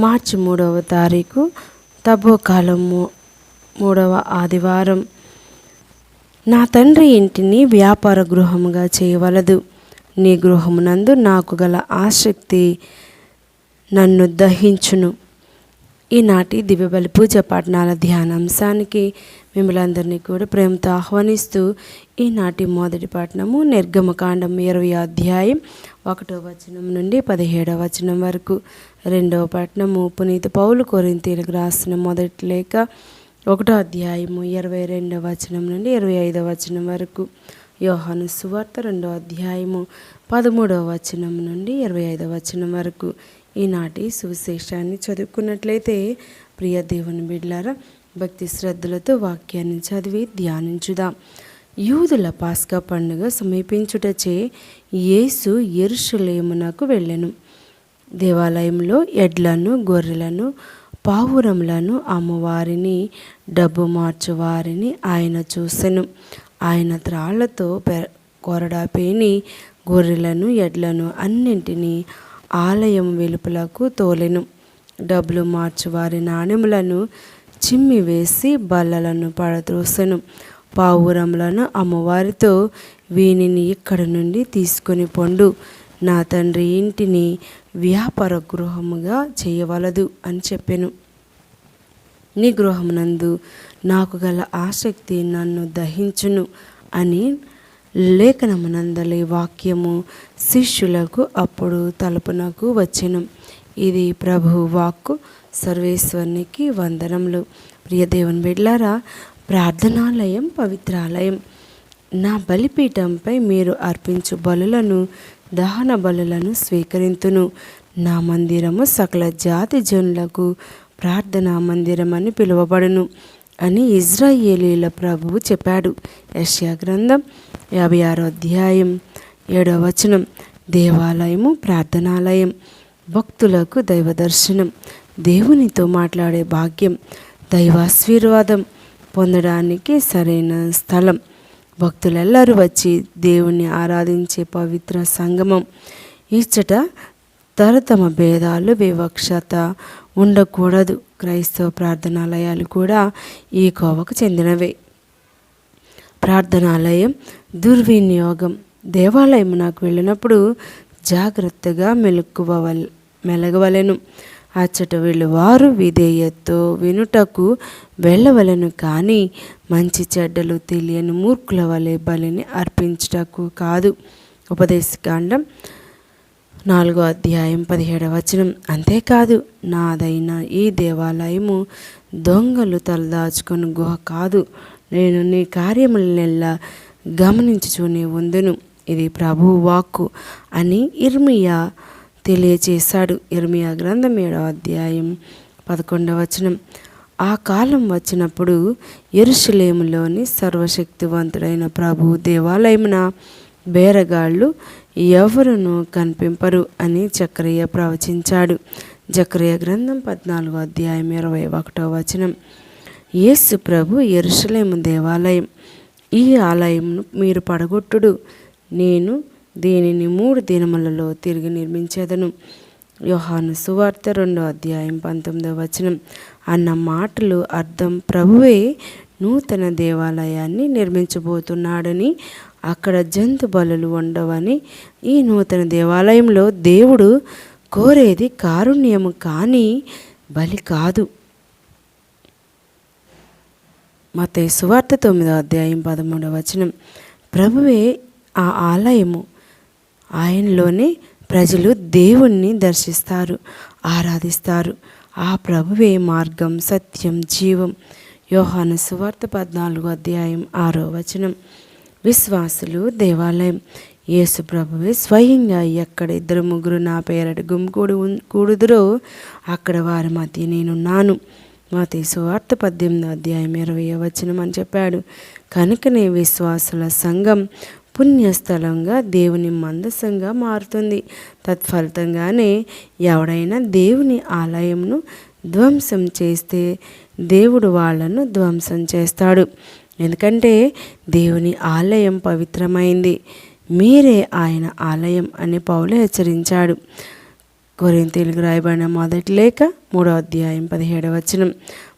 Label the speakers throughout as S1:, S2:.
S1: మార్చి మూడవ తారీఖు తబో కాలము మూడవ ఆదివారం. నా తండ్రి ఇంటిని వ్యాపార గృహముగా చేయవలదు. నీ గృహమునందు నాకు గల ఆసక్తి నన్ను దహించును. ఈనాటి దివ్యబలి పూజ పట్టణాల ధ్యానాంశానికి మిమ్మల్ని అందరినీ కూడా ప్రేమతో ఆహ్వానిస్తూ ఈనాటి మొదటి పట్టణము నిర్గమకాండం ఇరవై అధ్యాయం ఒకటో వచనం నుండి పదిహేడవ వచనం వరకు. రెండవ పట్టణము పునీత పౌలు కొరింతీలకు రాసిన మొదటి లేఖ ఒకటో అధ్యాయము ఇరవై రెండవ వచనం నుండి ఇరవై ఐదవ వచనం వరకు. యోహాను సువార్త రెండో అధ్యాయము పదమూడవ వచనం నుండి ఇరవై ఐదవ వచనం వరకు. ఈనాటి సువిశేషాన్ని చదువుకున్నట్లయితే ప్రియ దేవుని బిడ్లారా భక్తి శ్రద్ధలతో వాక్యాన్ని చదివి ధ్యానించుదాం. యూదుల పాస్కా పండుగ సమీపించుటచే యేసు ఎరుషులేమునకు వెళ్ళెను. దేవాలయంలో ఎడ్లను గొర్రెలను పావురములను అమ్మవారిని డబ్బు మార్చువారిని ఆయన చూసెను. ఆయన త్రాళ్ళతో పె కొరడా పేని గొర్రెలను ఎడ్లను అన్నింటినీ ఆలయం వెలుపలకు తోలెను. డబ్బులు మార్చువారి నాణెములను చిమ్మి వేసి బల్లలను పడద్రోసెను. పావురములను అమ్మవారితో వీనిని ఇక్కడ నుండి తీసుకొని పొండు. నా తండ్రి ఇంటిని వ్యాపార గృహముగా చేయవలదు అని చెప్పాను. నీ గృహమునందు నాకు గల ఆసక్తి నన్ను దహించును అని లేఖనమునందలి వాక్యము శిష్యులకు అప్పుడు తలుపునకు వచ్చెను. ఇది ప్రభు వాక్కు సర్వేశ్వరునికి వందనములు. ప్రియ దేవుని బిడ్లారా ప్రార్థనాలయం పవిత్రాలయం. నా బలిపీఠంపై మీరు అర్పించు బలులను దహన బలులను స్వీకరింతును. నా మందిరము సకల జాతి జనులకు ప్రార్థనా మందిరం అని పిలువబడును అని ఇజ్రాయేలీల ప్రభువు చెప్పాడు. యష్యా గ్రంథం యాభై ఆరో అధ్యాయం ఏడవ వచనం. దేవాలయము ప్రార్థనాలయం భక్తులకు దైవ దర్శనం దేవునితో మాట్లాడే భాగ్యం దైవాశీర్వాదం పొందడానికి సరైన స్థలం. భక్తులెల్లరూ వచ్చి దేవుణ్ణి ఆరాధించే పవిత్ర సంగమం. ఇచ్చట తరతమ భేదాలు వివక్షత ఉండకూడదు. క్రైస్తవ ప్రార్థనాలయాలు కూడా ఈ కోవకు చెందినవే. ప్రార్థనాలయం దుర్వినియోగం దేవాలయం నాకు వెళ్ళినప్పుడు జాగ్రత్తగా మెలుకువవల్ మెలగవలెను. అచ్చట వెళ్ళువారు విధేయతతో వినుటకు వెళ్ళవలెను కానీ మంచి చెడ్డలు తెలియని మూర్ఖుల వలె బలిని అర్పించుటకు కాదు. ఉపదేశకాండం నాలుగో అధ్యాయం పదిహేడవ వచనం. అంతేకాదు నాదైన ఈ దేవాలయము దొంగలు తలదాచుకొని గుహ కాదు. నేను నీ కార్యములనెల్లా గమనించుచూనే ఉందును. ఇది ప్రభువు వాక్కు అని ఇర్మియా తెలియచేశాడు. ఇర్మియా గ్రంథం ఏడవ అధ్యాయం పదకొండవ వచనం. ఆ కాలం వచ్చినప్పుడు ఎరుషులేములోని సర్వశక్తివంతుడైన ప్రభు దేవాలయమున బేరగాళ్ళు ఎవరును కనిపింపరు అని చక్రయ్య ప్రవచించాడు. చక్రయ్య గ్రంథం పద్నాలుగో అధ్యాయం ఇరవై ఒకటో వచనం. యేసు ప్రభు ఎరుషలేము దేవాలయం. ఈ ఆలయంను మీరు పడగొట్టుడు. నేను దీనిని మూడు దినములలో తిరిగి నిర్మించేదను. యోహాను సువార్త రెండో అధ్యాయం పంతొమ్మిదో వచనం. అన్న మాటలు అర్థం ప్రభువే నూతన దేవాలయాన్ని నిర్మించబోతున్నాడని అక్కడ జంతు బలులు ఉండవని ఈ నూతన దేవాలయంలో దేవుడు కోరేది కారుణ్యము కానీ బలి కాదు. మత సువార్త తొమ్మిదో అధ్యాయం పదమూడవ వచనం. ప్రభువే ఆ ఆలయము ఆయనలోనే ప్రజలు దేవుణ్ణి దర్శిస్తారు ఆరాధిస్తారు. ఆ ప్రభువే మార్గం సత్యం జీవం. యోహాను సువార్త పద్నాలుగు అధ్యాయం ఆరో వచనం. విశ్వాసులు దేవాలయం. యేసు ప్రభువే స్వయంగా ఎక్కడ ఇద్దరు ముగ్గురు నా పేరట గుమ్కూడి కూడుదురో అక్కడ వారి మధ్య నేనున్నాను. మా వార్త పద్దెనిమిది అధ్యాయం ఇరవై వచనం అని చెప్పాడు. కనుకనే విశ్వాసుల సంఘం పుణ్యస్థలంగా దేవుని మందసంగా మారుతుంది. తత్ఫలితంగానే ఎవడైనా దేవుని ఆలయంను ధ్వంసం చేస్తే దేవుడు వాళ్ళను ధ్వంసం చేస్తాడు. ఎందుకంటే దేవుని ఆలయం పవిత్రమైంది. మీరే ఆయన ఆలయం అని పౌలు హెచ్చరించాడు. కొరింతీలకు రాయబడిన మొదటి లేఖ మూడో అధ్యాయం పదిహేడవ వచనం.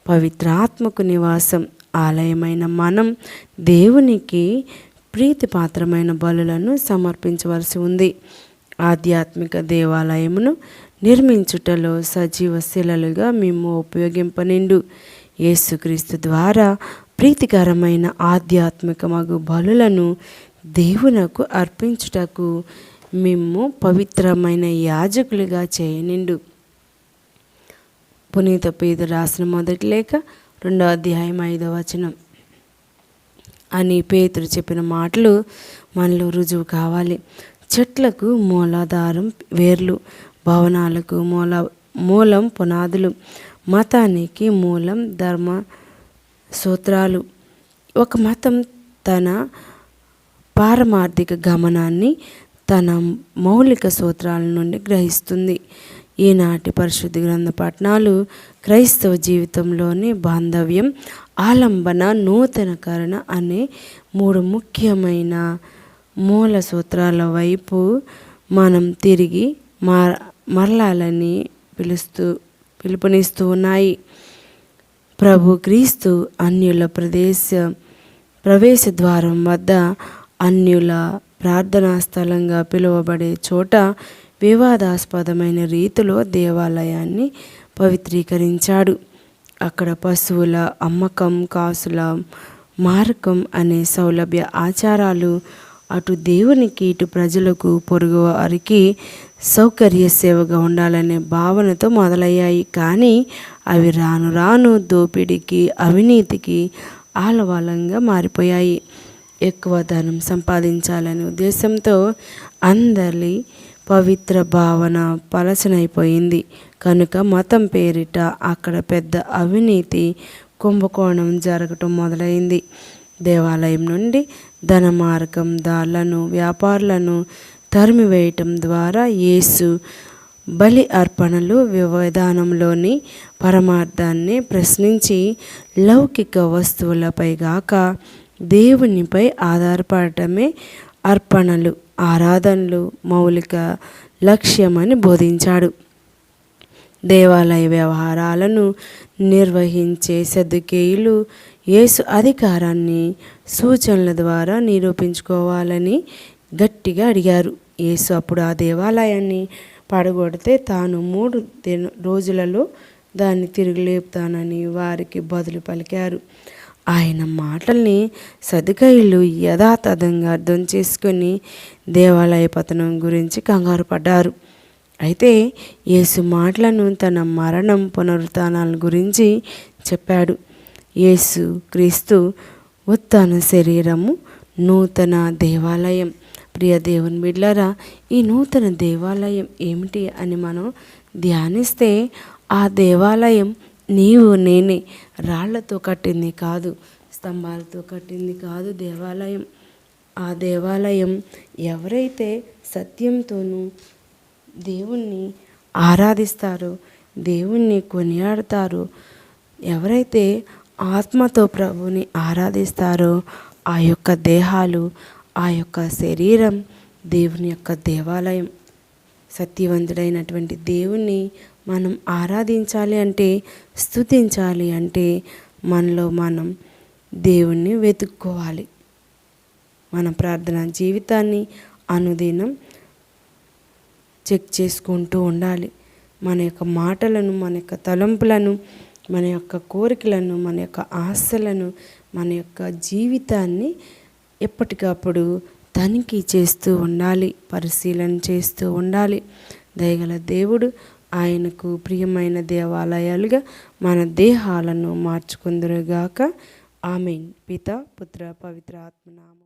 S1: పవిత్రాత్మకు నివాసం ఆలయమైన మనం దేవునికి ప్రీతిపాత్రమైన బలులను సమర్పించవలసి ఉంది. ఆధ్యాత్మిక దేవాలయమును నిర్మించుటలో సజీవ శిలలుగా మేము ఉపయోగింపనిండు. యేసుక్రీస్తు ద్వారా ప్రీతికరమైన ఆధ్యాత్మిక మగు బలులను దేవునకు అర్పించుటకు మేము పవిత్రమైన యాజకులుగా చేయనిండు. పునీత పేద రాసిన మొదటి లేఖ రెండో అధ్యాయం ఐదో వచనం. అని పేతురు చెప్పిన మాటలు మనలో రుజువు కావాలి. చెట్లకు మూలాధారం వేర్లు భవనాలకు మూల మూలం పునాదులు మతానికి మూలం ధర్మ సూత్రాలు. ఒక మతం తన పారమార్థిక గమనాన్ని తన మౌలిక సూత్రాల నుండి గ్రహిస్తుంది. ఈనాటి పరిశుద్ధ గ్రంథ పఠనాలు క్రైస్తవ జీవితంలోని బాంధవ్యం ఆలంబన నూతనకరణ అనే మూడు ముఖ్యమైన మూల సూత్రాల వైపు మనం తిరిగి మర మరలాలని పిలుస్తూ పిలుపునిస్తూ ఉన్నాయి. ప్రభు క్రీస్తు అన్యుల ప్రదేశ ప్రవేశ ద్వారం వద్ద అన్యుల ప్రార్థనా స్థలంగా పిలువబడే చోట వివాదాస్పదమైన రీతిలో దేవాలయాన్ని పవిత్రీకరించాడు. అక్కడ పశువుల అమ్మకం కాసుల మారకం అనే సౌలభ్య ఆచారాలు అటు దేవునికి ఇటు ప్రజలకు పొరుగు వారికి సౌకర్య సేవగా ఉండాలనే భావనతో మొదలయ్యాయి. కానీ అవి రాను రాను దోపిడీకి అవినీతికి ఆలవాలంగా మారిపోయాయి. ఎక్కువ ధనం సంపాదించాలనే ఉద్దేశంతో అందరి పవిత్ర భావన పలచనైపోయింది. కనుక మతం పేరిట అక్కడ పెద్ద అవినీతి కుంభకోణం జరగటం మొదలైంది. దేవాలయం నుండి ధన మార్గం దాళ్ళను వ్యాపారులను తరిమివేయటం ద్వారా యేసు బలి అర్పణలు విధానంలోని పరమార్థాన్ని ప్రశ్నించి లౌకిక వస్తువులపై గాక దేవునిపై ఆధారపడటమే అర్పణలు. ఆరాధనలు మౌలిక లక్ష్యమని బోధించాడు. దేవాలయ వ్యవహారాలను నిర్వహించే సద్దుకేయులు యేసు అధికారాన్ని సూచనల ద్వారా నిరూపించుకోవాలని గట్టిగా అడిగారు. యేసు అప్పుడు ఆ దేవాలయాన్ని పడగొడితే తాను మూడు దిన రోజులలో దాన్ని తిరిగి లేపుతానని వారికి బదులు పలికారు. ఆయన మాటల్ని సదుకైలు యథాతథంగా అర్థం చేసుకొని దేవాలయ పతనం గురించి కంగారు పడ్డారు. అయితే యేసు మాటలను తన మరణం పునరుత్నాల గురించి చెప్పాడు. యేసు క్రీస్తు ఉత్తాన శరీరము నూతన దేవాలయం. ప్రియ దేవుని బిడ్లారా ఈ నూతన దేవాలయం ఏమిటి అని మనం ధ్యానిస్తే ఆ దేవాలయం నీవు నేనే. రాళ్ళతో కట్టింది కాదు స్తంభాలతో కట్టింది కాదు దేవాలయం. ఆ దేవాలయం ఎవరైతే సత్యంతోనూ దేవుణ్ణి ఆరాధిస్తారో దేవుణ్ణి కొనియాడతారో ఎవరైతే ఆత్మతో ప్రభుని ఆరాధిస్తారో ఆ యొక్క దేహాలు ఆ యొక్క శరీరం దేవుని యొక్క దేవాలయం. సత్యవంతుడైనటువంటి దేవుణ్ణి మనం ఆరాధించాలి అంటే స్తుతించాలి అంటే మనలో మనం దేవుణ్ణి వెతుక్కోవాలి. మన ప్రార్థన జీవితాన్ని అనుదినం చెక్ చేసుకుంటూ ఉండాలి. మన యొక్క మాటలను మన యొక్క తలంపులను మన యొక్క కోరికలను మన యొక్క ఆశలను మన యొక్క జీవితాన్ని ఎప్పటికప్పుడు తనిఖీ చేస్తూ ఉండాలి పరిశీలన చేస్తూ ఉండాలి. దయగల దేవుడు ఆయనకు ప్రియమైన దేవాలయాలుగా మన దేహాలను మార్చుకుందరుగాక. ఆమెన్. పిత పుత్ర పవిత్ర ఆత్మనామ